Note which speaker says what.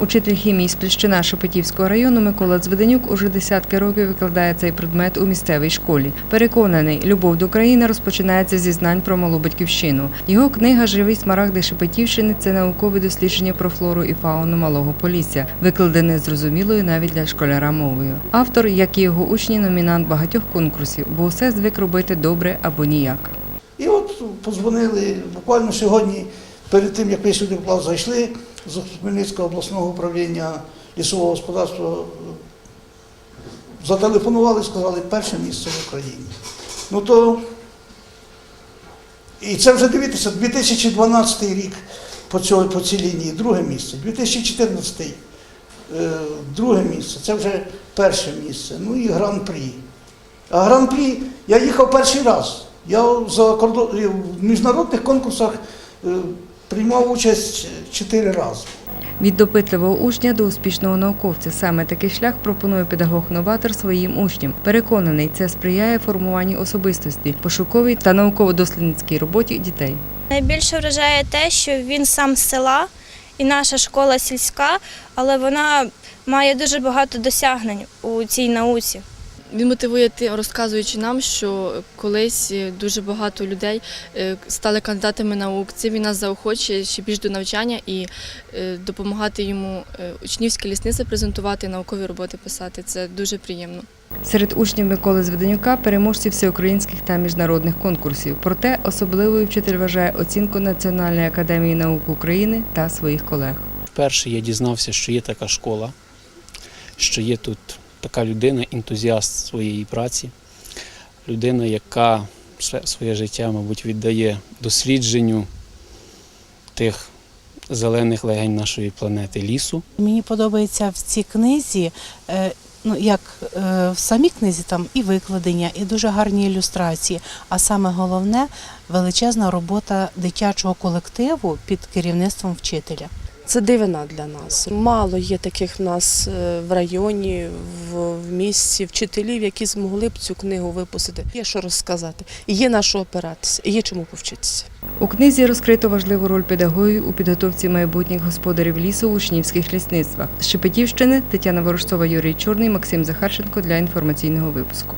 Speaker 1: Учитель хімії з Пліщина Шепетівського району Микола Зведенюк уже десятки років викладає цей предмет у місцевій школі. Переконаний, любов до країни розпочинається зі знань про малу батьківщину. Його книга Живі смарагди Шепетівщини це наукове дослідження про флору і фауну малого полісся, викладене зрозумілою навіть для школяра мовою. Автор, як і його учні, номінант багатьох конкурсів, бо усе звик робити добре або ніяк.
Speaker 2: І от подзвонили буквально сьогодні, перед тим, як ви сюди в клас зайшли, з Хмельницького обласного управління лісового господарства зателефонували, і сказали, перше місце в Україні. Ну то, і це вже дивіться, 2012 рік по, цьому, по цій лінії, друге місце, 2014 е, друге місце, це вже перше місце, ну і гран-прі. А гран-прі я їхав перший раз. Я за кордон, в міжнародних конкурсах е, приймав участь чотири рази.
Speaker 1: Від допитливого учня до успішного науковця саме такий шлях пропонує педагог-новатор своїм учням. Переконаний, це сприяє формуванню особистості, пошуковій та науково-дослідницькій роботі дітей.
Speaker 3: Найбільше вражає те, що він сам з села і наша школа сільська, але вона має дуже багато досягнень у цій науці.
Speaker 4: Він мотивує тим, розказуючи нам, що колись е, дуже багато людей е, стали кандидатами наук. Це він нас заохочує ще більш до навчання і е, допомагати йому учнівське лісництво презентувати, наукові роботи писати. Це дуже приємно.
Speaker 1: Серед учнів Миколи Зведенюка переможці всеукраїнських та міжнародних конкурсів. Проте особливою вчитель вважає оцінку Національної академії наук України та своїх колег.
Speaker 5: Вперше я дізнався, що є така школа, що є тут така людина, ентузіаст своєї праці, людина, яка своє життя, мабуть, віддає дослідженню тих зелених легень нашої планети лісу.
Speaker 6: Мені подобається в цій книзі, е, ну як е, в самій книзі там і викладення, і дуже гарні ілюстрації. А саме головне величезна робота дитячого колективу під керівництвом вчителя.
Speaker 7: Це дивина для нас. Мало є таких в нас е, в районі, в, місті, вчителів, які змогли б цю книгу випустити. Є що розказати, є на що опиратися, є чому повчитися.
Speaker 1: У книзі розкрито важливу роль педагогів у підготовці майбутніх господарів лісу в учнівських лісництвах. З Шепетівщини Тетяна Ворожцова, Юрій Чорний, Максим Захарченко для інформаційного випуску.